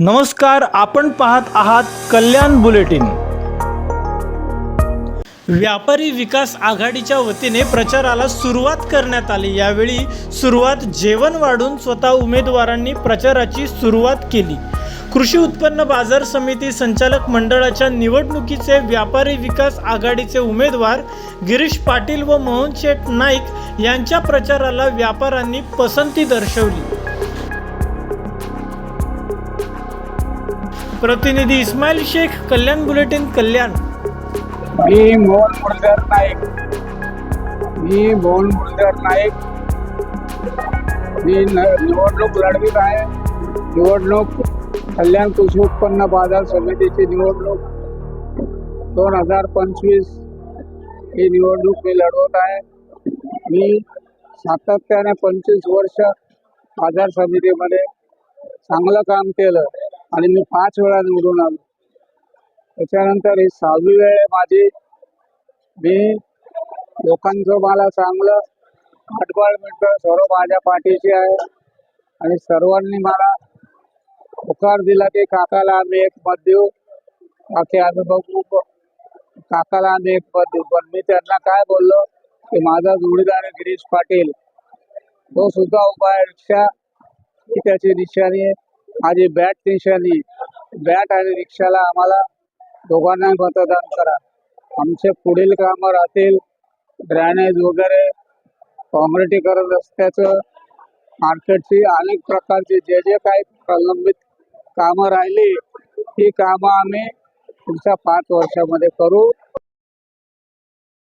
नमस्कार आपण पाहत आहात कल्याण बुलेटिन. व्यापारी विकास आघाडीच्या वतीने प्रचाराला सुरुवात करण्यात आली. यावेळी सुरुवात जेवण वाढून स्वतः उमेदवारांनी प्रचाराची सुरुवात केली. कृषी उत्पन्न बाजार समिती संचालक मंडळाच्या निवडणुकीचे व्यापारी विकास आघाडीचे उमेदवार गिरीश पाटील व मोहन शेठ नाईक यांच्या प्रचाराला व्यापाऱ्यांनी पसंती दर्शवली. प्रतिनिधी इस्माईल शेख कल्याण बुलेटिन कल्याण. मी मोहन मुळगर नाईक. मी मोहन मुळगर नाईक. मी न निवडणूक लढवीत आहे. निवडणूक कल्याण कृषी उत्पन्न बाजार समितीची निवडणूक. दोन हजार पंचवीस ही निवडणूक मी लढवत आहे. मी सातत्याने पंचवीस वर्ष बाजार समितीमध्ये चांगलं काम केलं. आणि मी पाच वेळा निवडून आलो. त्याच्यानंतर ही सहावी वेळ आहे माझी मी लोकांचं मला चांगलं पाठबळ मिळतं सर्व माझ्या पाठीशी आहे. आणि सर्वांनी मला होकार दिला की काकाला आम्ही एक मत देऊ. बाकी आम्ही बघू. काकाला आम्ही एक मत देऊ. पण मी त्यांना काय बोललो की माझा जोडीदार गिरीश पाटील तो सुद्धा उभा आहे रिक्षा. ही त्याची निशाणी आहे. माझी बॅट निशाणी बॅट आणि रिक्षाला आम्हाला दोघांना मतदान करा. आमचे पुढील कामं राहतील. ड्रॅनेज वगैरे काँक्रिटीकरण रस्त्याचं मार्केटची अनेक प्रकारची जे जे काही प्रलंबित कामं राहिली ही कामं आम्ही पुढच्या पाच वर्षामध्ये करू.